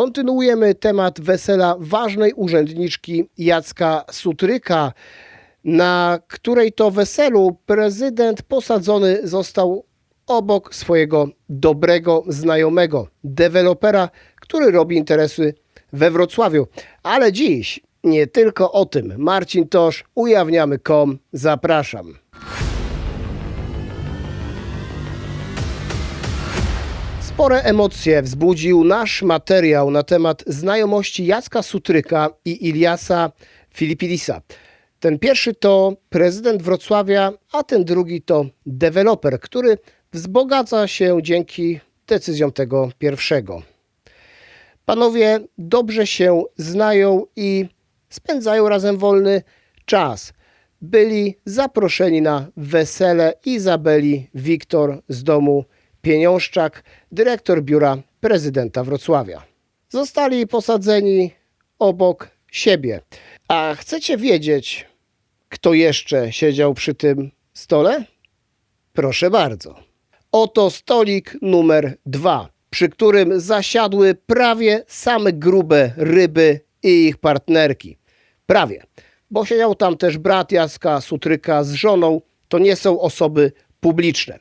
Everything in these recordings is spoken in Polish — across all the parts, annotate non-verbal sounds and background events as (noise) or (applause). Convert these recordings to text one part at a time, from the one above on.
Kontynuujemy temat wesela ważnej urzędniczki Jacka Sutryka, na której to weselu prezydent posadzony został obok swojego dobrego znajomego, dewelopera, który robi interesy we Wrocławiu. Ale dziś nie tylko o tym. Marcin Tosz, ujawniamy.com, zapraszam. Spore emocje wzbudził nasz materiał na temat znajomości Jacka Sutryka i Iliasa Filipidisa. Ten pierwszy to prezydent Wrocławia, a ten drugi to deweloper, który wzbogaca się dzięki decyzjom tego pierwszego. Panowie dobrze się znają i spędzają razem wolny czas. Byli zaproszeni na wesele Izabeli Wiktor z domu Pieniążczak, dyrektor biura prezydenta Wrocławia. Zostali posadzeni obok siebie. A chcecie wiedzieć, kto jeszcze siedział przy tym stole? Proszę bardzo. Oto stolik numer dwa, przy którym zasiadły prawie same grube ryby i ich partnerki. Prawie, bo siedział tam też brat Jacka Sutryka z żoną. To nie są osoby publiczne.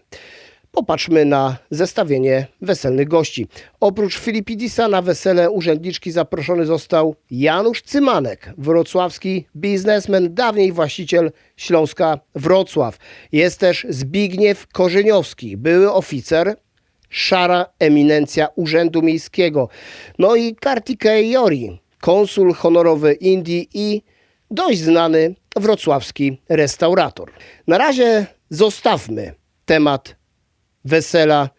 Popatrzmy na zestawienie weselnych gości. Oprócz Filipidisa na wesele urzędniczki zaproszony został Janusz Cymanek, wrocławski biznesmen, dawniej właściciel Śląska Wrocław. Jest też Zbigniew Korzeniowski, były oficer, szara eminencja Urzędu Miejskiego. No i Kartikej Jori, konsul honorowy Indii i dość znany wrocławski restaurator. Na razie zostawmy temat wesela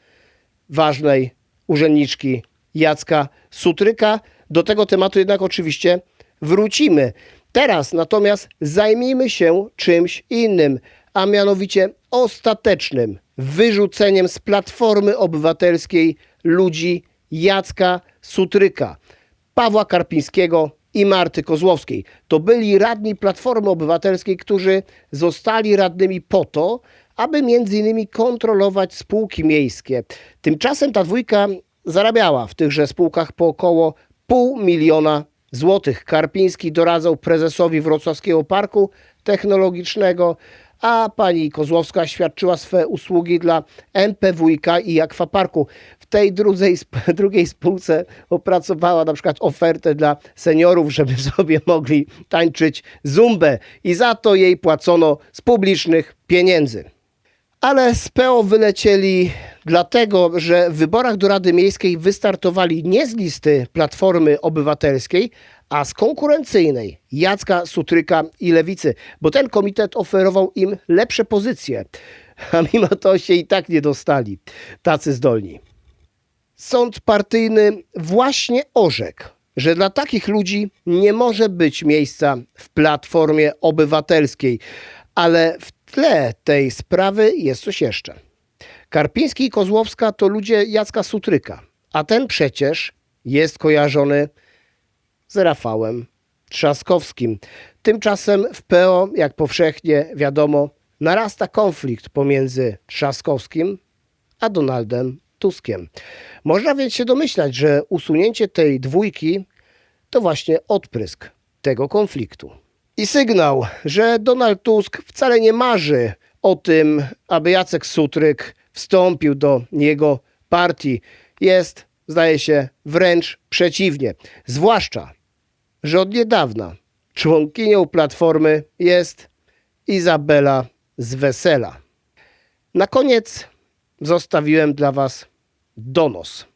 ważnej urzędniczki Jacka Sutryka. Do tego tematu jednak oczywiście wrócimy. Teraz natomiast zajmijmy się czymś innym, a mianowicie ostatecznym wyrzuceniem z Platformy Obywatelskiej ludzi Jacka Sutryka, Pawła Karpińskiego i Marty Kozłowskiej. To byli radni Platformy Obywatelskiej, którzy zostali radnymi po to, aby między innymi kontrolować spółki miejskie. Tymczasem ta dwójka zarabiała w tychże spółkach po około pół miliona złotych. Karpiński doradzał prezesowi Wrocławskiego Parku Technologicznego, a pani Kozłowska świadczyła swe usługi dla MPWiK i Akwaparku. W tej drugiej, (laughs) drugiej spółce opracowała na przykład ofertę dla seniorów, żeby (laughs) sobie mogli tańczyć zumbę i za to jej płacono z publicznych pieniędzy ale z PO wylecieli dlatego, że w wyborach do Rady Miejskiej wystartowali nie z listy Platformy Obywatelskiej, a z konkurencyjnej Jacka Sutryka i Lewicy, bo ten komitet oferował im lepsze pozycje, a mimo to się i tak nie dostali tacy zdolni. Sąd partyjny właśnie orzekł, że dla takich ludzi nie może być miejsca w Platformie Obywatelskiej, ale w tle tej sprawy jest coś jeszcze. Karpiński i Kozłowska to ludzie Jacka Sutryka, a ten przecież jest kojarzony z Rafałem Trzaskowskim. Tymczasem w PO, jak powszechnie wiadomo, narasta konflikt pomiędzy Trzaskowskim a Donaldem Tuskiem. Można więc się domyślać, że usunięcie tej dwójki to właśnie odprysk tego konfliktu. I sygnał, że Donald Tusk wcale nie marzy o tym, aby Jacek Sutryk wstąpił do jego partii, jest, zdaje się, wręcz przeciwnie. Zwłaszcza, że od niedawna członkinią Platformy jest Izabela z Wesela. Na koniec zostawiłem dla Was donos,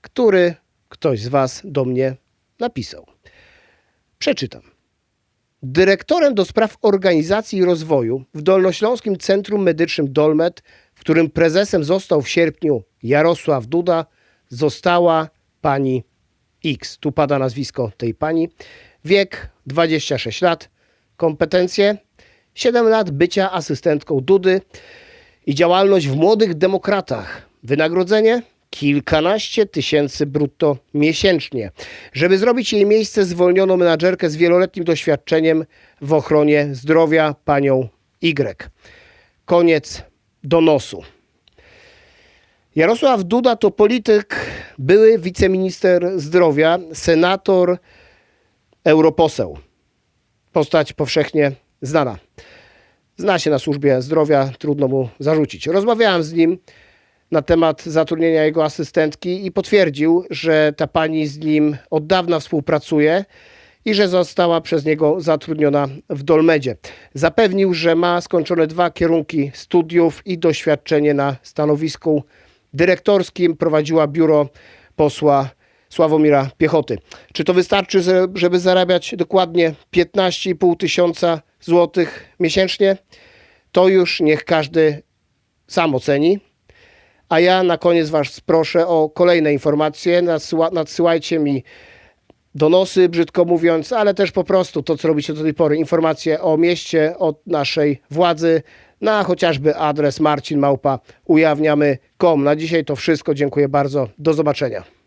który ktoś z Was do mnie napisał. Przeczytam. Dyrektorem do spraw organizacji i rozwoju w Dolnośląskim Centrum Medycznym Dolmet, w którym prezesem został w sierpniu Jarosław Duda, została pani X. Tu pada nazwisko tej pani. Wiek 26 lat. Kompetencje 7 lat bycia asystentką Dudy i działalność w Młodych Demokratach. Wynagrodzenie kilkanaście tysięcy brutto miesięcznie. Żeby zrobić jej miejsce, zwolniono menadżerkę z wieloletnim doświadczeniem w ochronie zdrowia, panią Y. Koniec donosu. Jarosław Duda to polityk, były wiceminister zdrowia, senator, europoseł. Postać powszechnie znana. Zna się na służbie zdrowia, trudno mu zarzucić. Rozmawiałem z nim na temat zatrudnienia jego asystentki i potwierdził, że ta pani z nim od dawna współpracuje i że została przez niego zatrudniona w Dolmedzie. Zapewnił, że ma skończone dwa kierunki studiów i doświadczenie na stanowisku dyrektorskim. Prowadziła biuro posła Sławomira Piechoty. Czy to wystarczy, że- żeby zarabiać dokładnie 15,5 tysiąca złotych miesięcznie? To już niech każdy sam oceni. A ja na koniec Was proszę o kolejne informacje. Nadsyła, nadsyłajcie mi donosy, brzydko mówiąc, ale też po prostu to, co robicie do tej pory. Informacje o mieście, o naszej władzy na chociażby adres marcinmałpa ujawniamy.com. Na dzisiaj to wszystko. Dziękuję bardzo. Do zobaczenia.